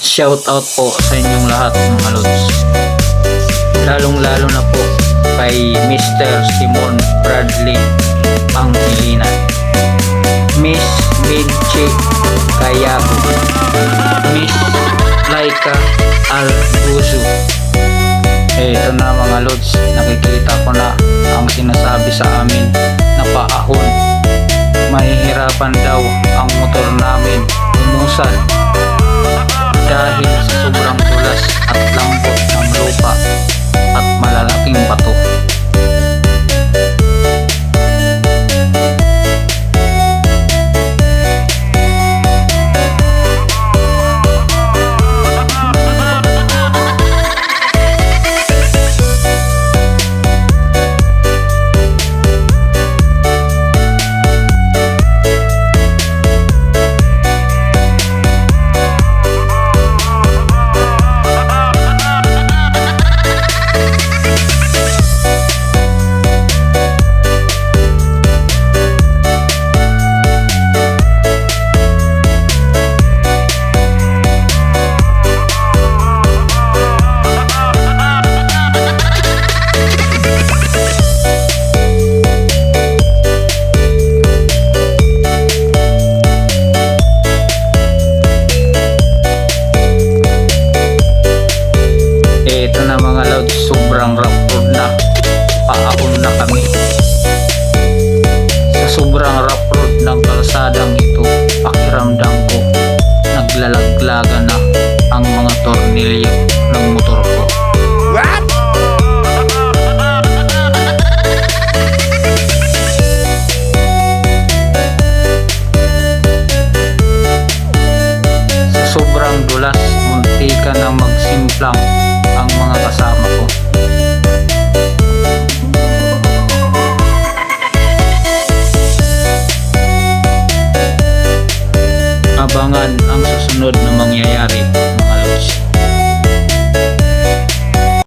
Shout out po sa inyong lahat mga lods. Lalong lalo na po kay Mr. Simon Bradley Pangilinan. Miss Midchi Kayago. Miss Laika Alguzo. Eh, ito na mga lods, nakikita ko na ang sinasabi sa amin na paahon. Mahihirapan daw ang motor namin umusal Ibrahim ito na mga lods, sobrang road na. Paahon na kami. Sa sobrang road ng kalsadang ito, pakiramdam ko, naglalaglaga na ang mga tornilyo ng motor ko. Sa sobrang dulas, munti ka na magsimplang ang mga kasama ko. Abangan ang susunod na mangyayari